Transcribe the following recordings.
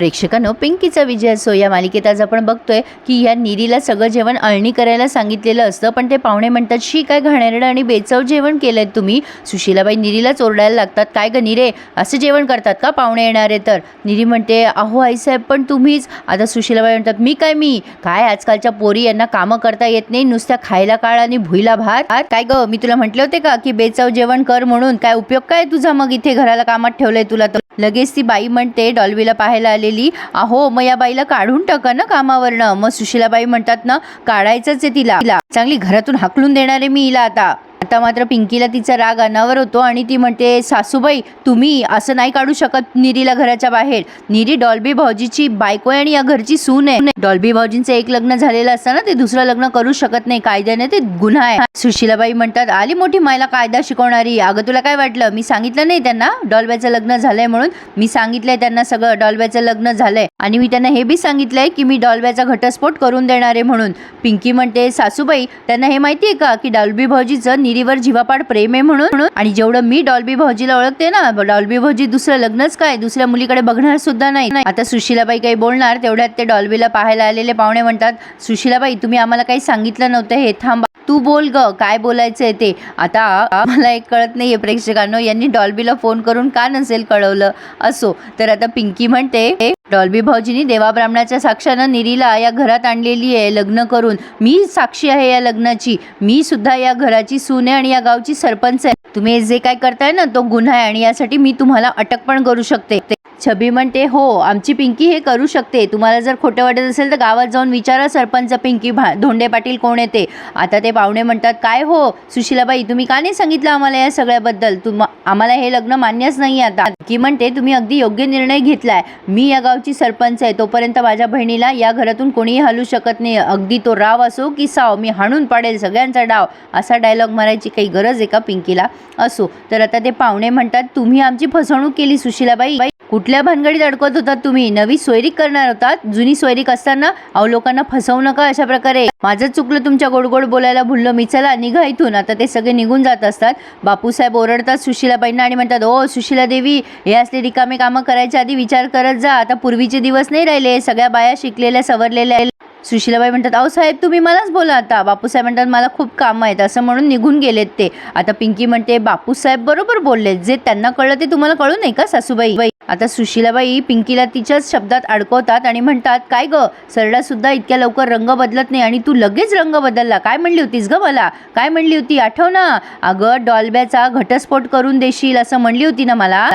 प्रेक्षकांनो पिंकीचा विजय असो या मालिकेत आज आपण बघतोय की या निरीला सगळं जेवण अळणी करायला सांगितलेलं असतं पण ते पाहुणे म्हणतात शी काय घाणेरडं आणि बेचव जेवण केलंय तुम्ही. सुशीलाबाई निरीलाच ओरडायला लागतात. काय ग निरे असं जेवण करतात का पाहुणे येणारे तर? निरी म्हणते अहो आईसाहेब पण तुम्हीच. आता सुशीलाबाई म्हणतात मी काय मी? काय आजकालच्या पोरी यांना कामं करता येत नाही नुसत्या खायला काळ आणि भुईला भात? भात काय ग मी तुला म्हटले होते का की बेचव जेवण कर म्हणून? काय उपयोग काय तुझा मग इथे घराला कामात ठेवलंय तुला तर? लगेच ती बाई म्हणते डॉल्बीला पाहायला आलेली अहो मग या बाईला काढून टाका ना कामावरनं. मग सुशीलाबाई म्हणतात ना काढायचंच आहे तिला तिला. चांगली घरातून हाकलून देणार आहे मी हिला आता. आता मात्र पिंकीला तिचा राग अनावर होतो आणि ती म्हणते सासूबाई तुम्ही असं नाही काढू शकत निरीला घराच्या बाहेर. निरी डॉल्बी भाऊजीची बायको आहे आणि या घरची सून आहे. डॉल्बी भाऊजींचं एक लग्न झालेलं असताना ते दुसरं लग्न करू शकत नाही. कायद्याने ते गुन्हा आहे. सुशीलाबाई म्हणतात आली मोठी मायला कायदा शिकवणारी. अगं तुला काय वाटलं? मी सांगितलं नाही त्यांना डॉल्ब्याचं लग्न झालंय म्हणून. मी सांगितलंय त्यांना सगळं डॉल्ब्याचं लग्न झालंय. आणि मी त्यांना हे बी सांगितलंय की मी डॉल्ब्याचा घटस्फोट करून देणार आहे म्हणून. पिंकी म्हणते सासूबाई त्यांना हे माहितीये का की डॉल्बी भाऊजीचं निरीवर जीवापाड प्रेम आहे म्हणून. म्हणून आणि जेवढं मी डॉल्बी भाऊजीला ओळखते ना डॉल्बी भाऊजी दुसरं लग्नच काय? दुसऱ्या मुलीकडे बघणार सुद्धा नाही. आता सुशीलाबाई काही बोलणार तेवढ्यात ते डॉल्बीला पाहायला आलेले पाहुणे म्हणतात सुशीलाबाई तुम्ही आम्हाला काही सांगितलं नव्हतं हे थांबा. तू बोल ग काय बोलायचंय ते? आता मला एक कळत नाहीये प्रेक्षकांनो यांनी डॉल्बीला फोन करून का नसेल कळवलं? असो तर आता पिंकी म्हणते डॉल्बी भाऊजीनी देवा ब्राह्मणाच्या साक्षानं निरीला या घरात आणलेली आहे लग्न करून. मी साक्षी आहे या लग्नाची. मी सुद्धा या घराची सून आहे आणि या गावची सरपंच आहे. तुम्ही जे काय करताय ना तो गुन्हा आहे आणि यासाठी मी तुम्हाला अटक पण करू शकते. छबी म्हणते हो आमची पिंकी हे करू शकते. तुम्हाला जर खोटं वाटत असेल तर गावात जाऊन विचारा सरपंच पिंकी भा धोंडे पाटील कोण येते. आता ते पाहुणे म्हणतात काय हो? सुशीलाबाई तुम्ही का नाही सांगितलं आम्हाला या सगळ्याबद्दल? तुम आम्हाला हे लग्न मान्यच नाही आता. की म्हणते तुम्ही अगदी योग्य निर्णय घेतलाय. मी या गावची सरपंच आहे. तोपर्यंत माझ्या बहिणीला या घरातून कोणीही हलू शकत नाही. अगदी तो राव असो की साव मी हाणून पाडेल सगळ्यांचा डाव. असा डायलॉग मारायची काही गरज आहे का पिंकीला? असो. तर आता ते पाहुणे म्हणतात तुम्ही आमची फसवणूक केली सुशीलाबाई. बाई कुठल्या भानगडीत अडकत होतात तुम्ही? नवी सोयरीक करणार होतात. जुनी सोयरीक असताना अहो लोकांना फसवू नका अशा प्रकारे. माझं चुकलं तुमच्या गोड गोड बोलायला भुललं. मी चला निघा इथून. आता ते सगळे निघून जात असतात. बापूसाहेब ओरडतात सुशिलाबाईंना आणि म्हणतात ओ सुशीला देवी हे असले रिकामे कामं करायच्या आधी विचार करत जा. आता पूर्वीचे दिवस नाही राहिले. सगळ्या बाया शिकलेल्या सवरलेल्या आहेत. सुशीलाबाई म्हणतात अहो साहेब तुम्ही मलाच बोला आता. बापूसाहेब म्हणतात मला खूप कामं आहेत. असं म्हणून निघून गेलेत ते. आता पिंकी म्हणते बापूसाहेब बरोबर बोललेत. जे त्यांना कळलं ते तुम्हाला कळू नाही का सासूबाई? बाई आता सुशीलाबाई पिंकीला तिच्याच शब्दात अडकवतात आणि म्हणतात काय ग? सरडा सुद्धा इतक्या लवकर रंग बदलत नाही आणि तू लगेच रंग बदलला. काय म्हणली होतीस ग मला? काय म्हणली होती? आठव ना. अगं डॉल्ब्याचा घटस्फोट करून देशील असं म्हणली होती ना मला.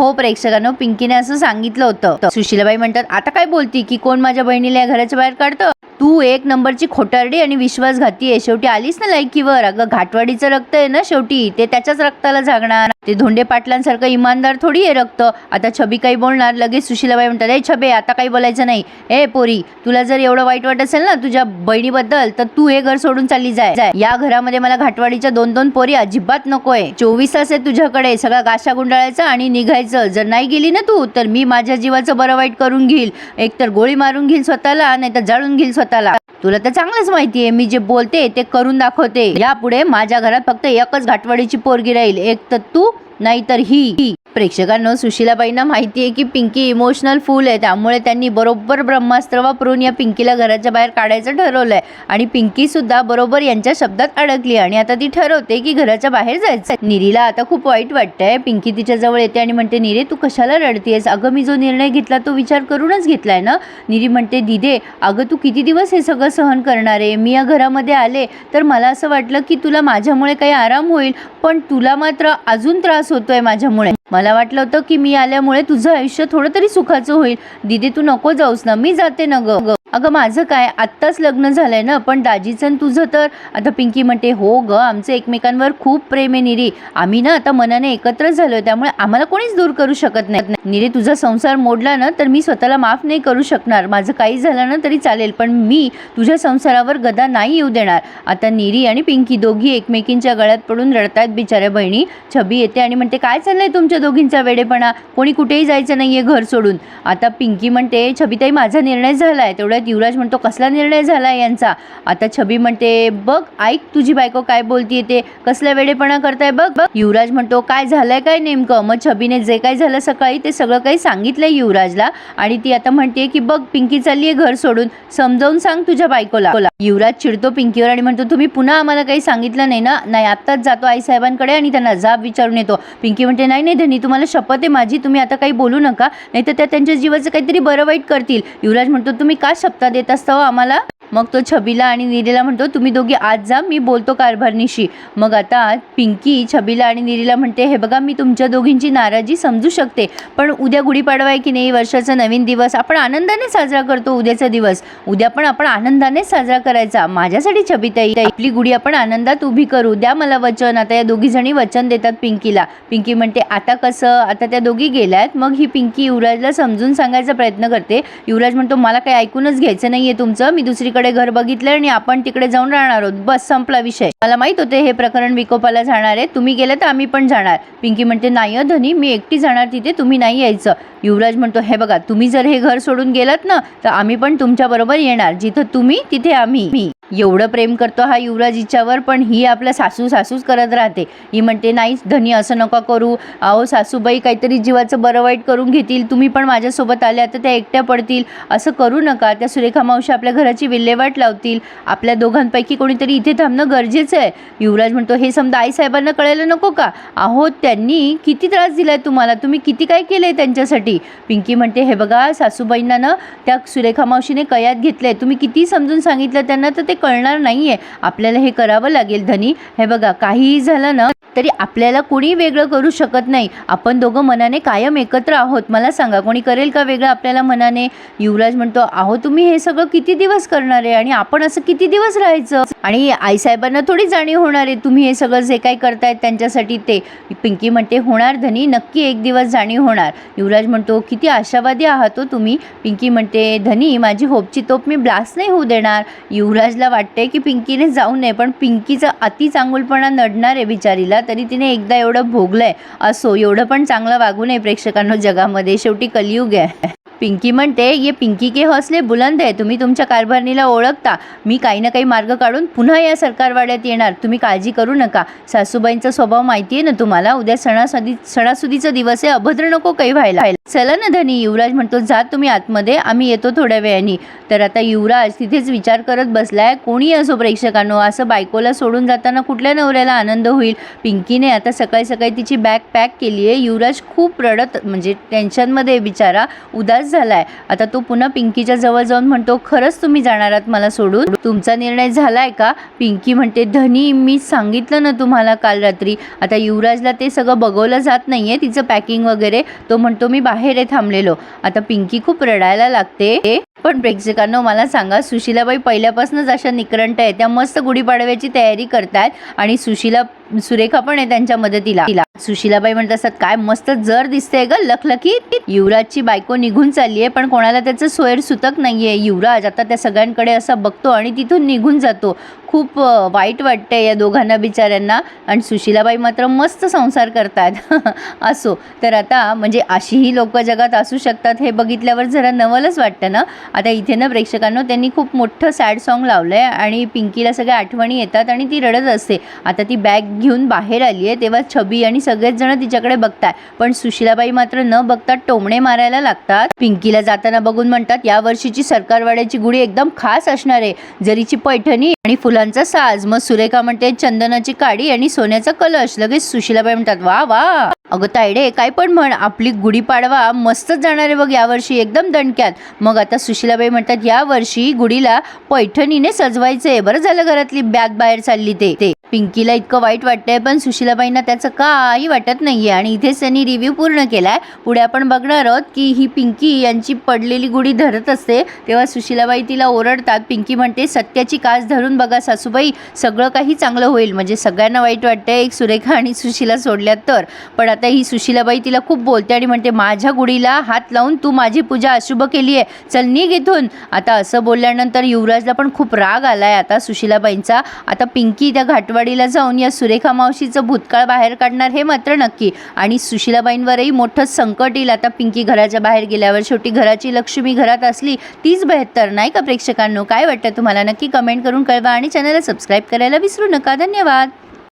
हो प्रेक्षकांनो पिंकीने असं सांगितलं होतं. सुशीलाबाई म्हणतात आता काय बोलती की कोण माझ्या बहिणीला या घराच्या बाहेर काढतं? तू एक नंबरची खोटारडी आणि विश्वासघाती आहे. शेवटी आलीस ना लायकीवर अगं घाटवाडीचं रक्त आहे ना शेवटी? ते त्याच्याच रक्ताला जागणार. ते धोंडे पाटलांसारखं इमानदार थोडी आहे रक्त. आता छबी काही बोलणार लगेच सुशीलाबाई म्हणतात ए छबे आता काही बोलायचं नाही. ए पोरी तुला जर एवढं वाईट वाटत असेल ना तुझ्या बहिणीबद्दल तर तू हे घर सोडून चालली जाय. जाय. या घरामध्ये मला घाटवाडीच्या दोन दोन पोरी अजिबात नकोय. चोवीस तास आहे तुझ्याकडे सगळा गाशा गुंडाळायचा आणि निघायचं. जर नाही गेली ना तू तर मी माझ्या जीवाचं बरं वाईट करून घेईल. एक तर गोळी मारून घेईल स्वतःला नाही तर जाळून घेईल स्वतः स्वतःला तुला तर चांगलंच माहितीये मी जे बोलते ते करून दाखवते. यापुढे माझ्या घरात फक्त एकच घाटवाडीची पोरगी राहील. एक तर तू नाहीतर ही. ही. प्रेक्षकांनो सुशीलाबाईंना माहिती आहे की पिंकी इमोशनल फुल आहे. त्यामुळे त्यांनी बरोबर ब्रह्मास्त्र वापरून या पिंकीला घराच्या बाहेर काढायचं ठरवलंय. आणि पिंकी सुद्धा बरोबर यांच्या शब्दात अडकली आणि आता ती ठरवते की घराच्या बाहेर जायचं निरीला आता खूप वाईट वाटतंय. पिंकी तिच्या जवळ येते आणि म्हणते निरे तू कशाला रडतीयस? अगं मी जो निर्णय घेतला तो विचार करूनच घेतलाय ना? निरी म्हणते दिदे अगं तू किती दिवस हे सगळं सहन करणार आहे? मी या घरामध्ये आले तर मला असं वाटलं की तुला माझ्यामुळे काही आराम होईल पण तुला मात्र अजून त्रास होतोय माझ्यामुळे मला वाटलं होतं की मी आल्यामुळे तुझं आयुष्य थोडं तरी सुखाचं होईल दिदी तू नको जाऊस ना मी जाते ना ग ग. अगं माझं काय? आत्ताच लग्न झालं आहे ना पण दाजीचं आणि तुझं तर आता पिंकी म्हणते हो ग आमचं एकमेकांवर खूप प्रेम आहे निरी. आम्ही ना आता मनाने एकत्र आहे त्यामुळे आम्हाला कोणीच दूर करू शकत नाही. निरी तुझा संसार मोडला ना तर मी स्वतःला माफ नाही करू शकणार. माझं काही झालं ना तरी चालेल पण मी तुझ्या संसारावर गदा नाही येऊ देणार. आता निरी आणि पिंकी दोघी एकमेकींच्या गळ्यात पडून रडतायत बिचाऱ्या बहिणी. छबी येते आणि म्हणते काय चाललंय तुमच्या दोघींचा वेडेपणा? कोणी कुठेही जायचं नाही आहे घर सोडून. आता पिंकी म्हणते छबीताई माझा निर्णय झाला आहे तेवढ्या आहेत युवराज म्हणतो कसला निर्णय झाला यांचा? आता छबी म्हणते बघ ऐक तुझी बायको काय बोलतीये ते. कसला वेडेपणा करताय बघ. बघ युवराज म्हणतो काय झालंय काय नेमकं? मग छबीने जे काय झालं सकाळी ते सगळं काही सांगितलंय युवराजला आणि ती आता म्हणते की बघ पिंकी चालली घर सोडून. समजावून सांग तुझ्या बायकोला. युवराज चिडतो पिंकीवर आणि म्हणतो तुम्ही पुन्हा आम्हाला काही सांगितलं नाही ना? नाही आत्ताच जातो आई साहेबांकडे आणि त्यांना जाब विचारून येतो. पिंकी म्हणते नाही नाही धनी तुम्हाला शपथ आहे माझी. तुम्ही आता काही बोलू नका. नाही तर त्या त्यांच्या जीवाचं काहीतरी बरं वाईट करतील. युवराज म्हणतो तुम्ही का देत असतो आम्हाला मग तो छबीला आणि निरीला म्हणतो तुम्ही दोघी आज जा मी बोलतो कारभारनीशी मग आता पिंकी छबीला आणि निरीला म्हणते हे बघा मी तुमच्या दोघींची नाराजी समजू शकते पण उद्या गुढीपाडवा आहे की नाही वर्षाचा नवीन दिवस आपण आनंदाने साजरा करतो उद्याचा दिवस. उद्या पण आपण आनंदाने साजरा करायचा. माझ्यासाठी छबीताई आपली गुढी आपण आनंदात उभी करू. द्या मला वचन. आता या दोघी जणी वचन देतात पिंकीला. पिंकी म्हणते आता कसं? आता त्या दोघी गेल्यात. मग ही पिंकी युवराजला समजून सांगायचा प्रयत्न करते. युवराज म्हणतो मला काही ऐकूनच घ्यायचं नाही आहे तुमचं. मी दुसरीकडे घर बघितलं आणि आपण तिकडे जाऊन राहणार आहोत. बस संपला विषय. मला माहीत होते हे प्रकरण विकोपाला जाणार आहे. तुम्ही गेले तर आम्ही पण जाणार. पिंकी म्हणते नाही धनी मी एकटी जाणार तिथे. तुम्ही नाही यायचं. युवराज म्हणतो हे बघा तुम्ही जर हे घर सोडून गेलात ना तर आम्ही पण तुमच्या बरोबर येणार. जिथं तुम्ही तिथे आम्ही. एवढं प्रेम करतो हा युवराज हिच्यावर पण ही आपल्या सासू सासूच करत राहते. ही म्हणते नाही धनी असं नका करू. अहो सासूबाई काहीतरी जीवाचं बरं वाईट करून घेतील. तुम्ही पण माझ्यासोबत आल्या तर त्या एकट्या पडतील. असं करू नका. त्या सुरेखा मावशी आपल्या घराची विल्हेवाट लावतील. आपल्या दोघांपैकी कोणीतरी इथे थांबणं गरजेचं आहे. युवराज म्हणतो हे समजा आईसाहेबांना कळायला नको का? अहो त्यांनी किती त्रास दिला आहे तुम्हाला? तुम्ही किती काय केलं आहे त्यांच्यासाठी? पिंकी म्हणते हे बघा सासूबाईंना ना त्या सुरेखा मावशीने कयात घेतलं आहे तुम्ही किती समजून सांगितलं त्यांना तर ते कळणार नाहीये. आपल्याला हे करावं लागेल धनी. हे बघा काहीही झालं ना तरी आपल्याला कोणी वेगळं करू शकत नाही. आपण दोघं मनाने कायम एकत्र आहोत. मला सांगा कोणी करेल का वेगळं आपल्याला मनाने? युवराज म्हणतो आहो तुम्ही हे सगळं किती दिवस करणार आहे? आणि आपण असं किती दिवस राहायचं? आणि आईसाहेबांना थोडी जाणीव होणार आहे तुम्ही हे सगळं जे काही करतायत त्यांच्यासाठी ते. पिंकी म्हणते होणार धनी नक्की एक दिवस जाणीव होणार. युवराज म्हणतो किती आशावादी आहात हो तुम्ही. पिंकी म्हणते धनी माझी होपची तोप मी ब्लास्ट नाही होऊ देणार. युवराजला वाटते की पिंकीने जाऊ नये पण पिंकीचं अति चांगुलपणा नडणार आहे बिचारीला तरी तिने एकदा एवढं भोगलंय. असो एवढं पण चांगलं वागू नये प्रेक्षकांनो जगामध्ये. शेवटी कलियुग आहे. पिंकी म्हणते ये पिंकी के हौसले बुलंद आहे तुम्ही तुमच्या कारभारणीला ओळखता. मी काही ना काही मार्ग काढून पुन्हा या सरकारवाड्यात येणार. तुम्ही काळजी करू नका. सासूबाईंचा स्वभाव माहिती आहे ना तुम्हाला? उद्या सणासुदी सणासुदीचा दिवस आहे. अभद्र नको काही व्हायला. चला ना धनी युवराज म्हणतो. जा तुम्ही आतमध्ये. आम्ही येतो थोड्या वेळाने. तर आता युवराज तिथेच विचार करत बसलाय. कोणी असो प्रेक्षकांनो असं बायकोला सोडून जाताना कुठल्या नवऱ्याला आनंद होईल? पिंकीने आता सकाळी सकाळी तिची बॅग पॅक केली आहे. युवराज खूप रडत म्हणजे टेन्शनमध्ये बिचारा. उदास झालाय. आता तो पुन्हा पिंकीच्या जवळ जाऊन म्हणतो खरंच तुम्ही जाणार आहात मला सोडून? तुमचा निर्णय झालाय का? पिंकी म्हणते धनी मी सांगितलं ना तुम्हाला काल रात्री. आता युवराजला ते सगळं बघवलं जात नाहीये तिचं पॅकिंग वगैरे. तो म्हणतो मी बाहेर आहे थांबलेलो. आता पिंकी खूप रडायला लागते. पण प्रेक्षकांनो मला सांगा सुशीलाबाई पहिल्यापासूनच अशा निकरंट आहे त्या मस्त गुढीपाडव्याची तयारी करतायत आणि सुशीला सुरेखा पण आहे त्यांच्या मदतीला. तिला सुशिलाबाई म्हणत असतात काय मस्त जर दिसतंय ग लखलखीत युवराजची बायको निघून चालली आहे पण कोणाला त्याचं सोयर सुतक नाहीये. युवराज आता त्या सगळ्यांकडे असं बघतो आणि तिथून निघून जातो. खूप वाईट वाटते या दोघांना बिचाऱ्यांना. आणि सुशिलाबाई मात्र मस्त संसार करतात. असो. तर आता म्हणजे अशीही लोक जगात असू शकतात हे बघितल्यावर जरा नवलच वाटतं ना? आता इथे ना प्रेक्षकांना त्यांनी खूप मोठं सॅड सॉन्ग लावलं आहे आणि पिंकीला सगळ्या आठवणी येतात आणि ती रडत असते. आता ती बॅग घेऊन बाहेर आली आहे तेव्हा छबी आणि सगळेच जण तिच्याकडे बघतात पण सुशिलाबाई मात्र न बघता टोमणे मारायला लागतात. पिंकीला जाताना बघून म्हणतात या वर्षीची सरकारवाड्याची गुढी एकदम खास असणार आहे. जरीची पैठणी आणि फुलांचा साज. मग सुरेखा म्हणते चंदनाची काडी आणि सोन्याचा कलश. लगेच सुशिलाबाई म्हणतात वा वा. अगं तायडे काय पण म्हण आपली गुढीपाडवा मस्तच जाणार आहे बघ यावर्षी एकदम दणक्यात. मग आता सुशीलाबाई म्हणतात या वर्षी गुढीला पैठणीने सजवायचंय. बरं झालं घरातली बॅग बाहेर चालली ते. ते पिंकीला इतकं वाईट वाटतंय पण सुशीलाबाईंना त्याचं काही वाटत नाहीये. आणि इथेच त्यांनी रिव्ह्यू पूर्ण केलाय. पुढे आपण बघणार आहोत की ही पिंकी यांची पडलेली गुढी धरत असते. तेव्हा सुशीलाबाई तिला ओरडतात. पिंकी म्हणते सत्याची कास धरून बघा सासूबाई सगळं काही चांगलं होईल. म्हणजे सगळ्यांना वाईट वाटतंय एक सुरेखा आणि सुशीला सोडल्यात तर. पण आता ही सुशीलाबाई तिला खूप बोलते आणि म्हणते माझ्या गुढीला हात लावून तू माझी पूजा अशुभ केली आहे. चल निघ इथून. आता असं बोलल्यानंतर युवराजला पण खूप राग आलाय आता सुशीलाबाईंचा. आता पिंकी त्या घाटवाडीला जाऊन या सुरेखा मावशीचं भूतकाळ बाहेर काढणार हे मात्र नक्की. आणि सुशीलाबाईंवरही मोठं संकट येईल. आता पिंकी घराच्या बाहेर गेल्यावर शेवटी घराची लक्ष्मी घरात असली तीच बेहतर नाही का प्रेक्षकांनो? काय वाटतं तुम्हाला? नक्की कमेंट करून कळवा आणि चॅनलला सबस्क्राईब करायला विसरू नका. धन्यवाद.